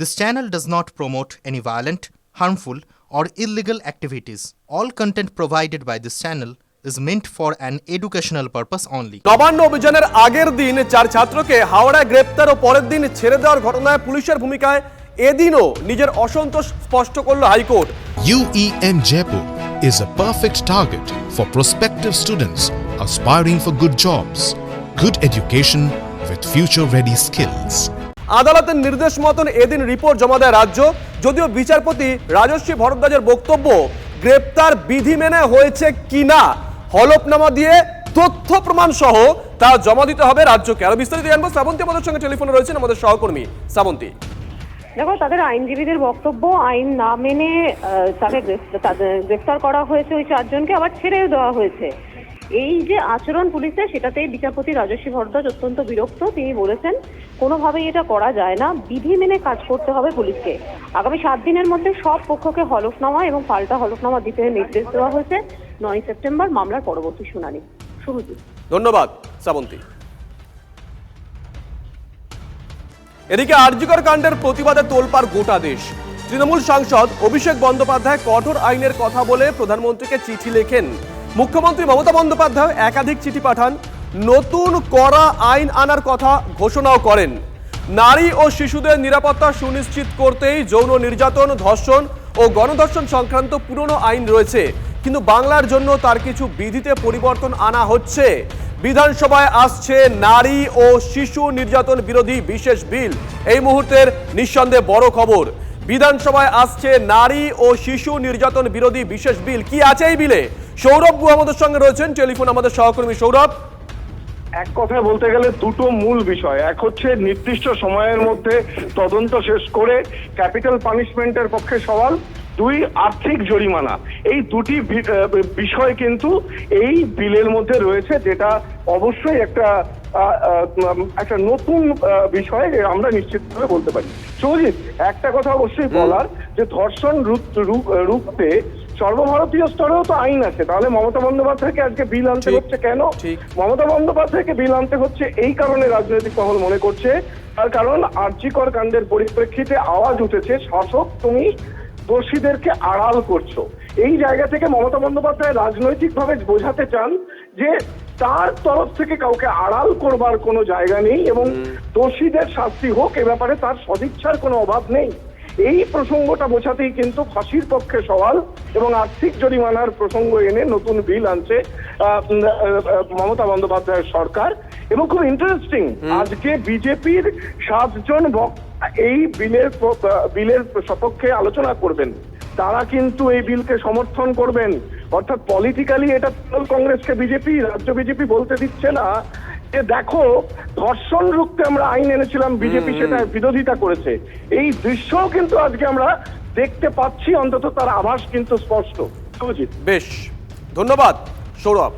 This channel does not promote any violent, harmful, or illegal activities. All content provided by this channel is meant for an educational purpose only. Nabanna অভিযানের আগের দিন চার ছাত্রকে হাওড়ায় গ্রেপ্তার ও পরের দিন ছেড়ে দেওয়ার ঘটনায় পুলিশের ভূমিকায় এদিনও নিজের অসন্তোষ স্পষ্ট করল high court UEM Jaipur is a perfect target for prospective students aspiring for good jobs, good education with future ready skills. আদালতের নির্দেশ মতন এদিন রিপোর্ট জমা দেয় রাজ্য। যদিও বিচারপতি রাজস্বী ভরদ্বাজের বক্তব্য, গ্রেপ্তার বিধি মেনে হয়েছে কিনা, হলফনামা দিয়ে তথ্য প্রমাণ সহ তা জমা দিতে হবে রাজ্যকে। আরও বিস্তারিত জানব। শ্রাবন্তী আমাদের সঙ্গে টেলিফোনে রয়েছেন আমাদের সহকর্মী শ্রাবন্তী। দেখো, তাদের আইনজীবীদের বক্তব্য, আইন না মেনে তাদের গ্রেফতার করা হয়েছে ওই চারজনকে, আবার ছেড়েও দেওয়া হয়েছে। এই যে আচরণ পুলিশের, সেটাতেই বিচারপতি রাজস্বী ভরদ্বাজ অত্যন্ত বিরক্ত। তিনি বলেছেন, কোনোভাবেই এটা করা যায় না। বিধি মেনে কাজ করতে হবে পুলিশকে। আগামী সাত দিনের মধ্যে সব পক্ষকে হলফনামা এবং পাল্টা হলফনামা দিতে নির্দেশ দেওয়া হয়েছে। নয় সেপ্টেম্বর মামলার পরবর্তী শুনানি। শুভজিৎ। ধন্যবাদ শ্রাবন্তী এদিকে আরজিকর কাণ্ডের প্রতিবাদে তোলপার গোটা দেশ। তৃণমূল সাংসদ অভিষেক বন্দ্যোপাধ্যায় কঠোর আইনের কথা বলে প্রধানমন্ত্রীকে চিঠি লেখেন। মুখ্যমন্ত্রী মমতা বন্দ্যোপাধ্যায় একাধিক চিঠি পাঠান। নতুন কড়া আইন আনার কথা ঘোষণাও করেন। নারী ও শিশুদের নিরাপত্তা সুনিশ্চিত করতেই যৌন নির্যাতন, ধর্ষণ ও গণধর্ষণ সংক্রান্ত পুরনো আইন রয়েছে। কিন্তু বাংলার জন্য তার কিছু বিধিতে পরিবর্তন আনা হচ্ছে। বিধানসভায় আসছে নারী ও শিশু নির্যাতন বিরোধী বিশেষ বিল। এই মুহূর্তের নিঃসন্দেহে বড় খবর। বিধানসভায় আসছে নারী ও শিশু নির্যাতন বিরোধী বিশেষ বিল। কি আছে এই বিলে? সৌরভ গুহ আমাদের সঙ্গে রয়েছেন। টেলিফোন আমাদের সহকর্মী সৌরভ। এক কথায় বলতে গেলে দুটো মূল বিষয়। এক হচ্ছে নির্দিষ্ট সময়ের মধ্যে তদন্ত শেষ করে ক্যাপিটাল পানিশমেন্টের পক্ষে সওয়াল। দুই আর্থিক জরিমানা। এই দুটি বিষয় কিন্তু এই বিলের মধ্যে রয়েছে যেটা অবশ্যই একটা একটা নতুন বিষয় আমরা নিশ্চিতভাবে বলতে পারি। সৌজিৎ একটা কথা অবশ্যই বলার যে ধর্ষণ রুখ- রুখ- রুখতে সর্বভারতীয় স্তরেও তো আইন আছে। তাহলে মমতা বন্দ্যোপাধ্যায়কে আজকে বিল আনতে হচ্ছে কেন? মমতা বন্দ্যোপাধ্যায়কে বিল আনতে হচ্ছে এই কারণে রাজনৈতিক মহল মনে করছে। তার কারণ আর্যিকর কাণ্ডের পরিপ্রেক্ষিতে আওয়াজ উঠেছে শাসক তুমি দোষীদেরকে আড়াল করছ। এই জায়গা থেকে মমতা বন্দ্যোপাধ্যায় রাজনৈতিকভাবে বোঝাতে চান যে তার তরফ থেকে কাউকে আড়াল করবার কোনো জায়গা নেই এবং দোষীদের শাস্তি হোক এ ব্যাপারে তার সদিচ্ছার কোনো অভাব নেই। এই প্রসঙ্গটা বোঝাতেই কিন্তু ফাঁসির পক্ষে সওয়াল এবং আর্থিক জরিমানার প্রসঙ্গ এনে নতুন বিল আনছে মমতা বন্দ্যোপাধ্যায়ের সরকার। এবং খুব ইন্টারেস্টিং আজকে বিজেপির সাতজন এই বিলের বিলের সপক্ষে আলোচনা করবেন। তারা কিন্তু এই বিলকে সমর্থন করবেন। অর্থাৎ পলিটিক্যালি এটা তৃণমূল কংগ্রেসকে বিজেপি রাজ্য বিজেপি বলতে দিচ্ছে না। যে দেখো ধর্ষণ রুখতে আমরা আইন এনেছিলাম বিজেপি সেটা বিরোধিতা করেছে। এই দৃশ্যও কিন্তু আজকে আমরা দেখতে পাচ্ছি অন্তত তার আভাস কিন্তু স্পষ্ট। বেশ ধন্যবাদ সৌরভ।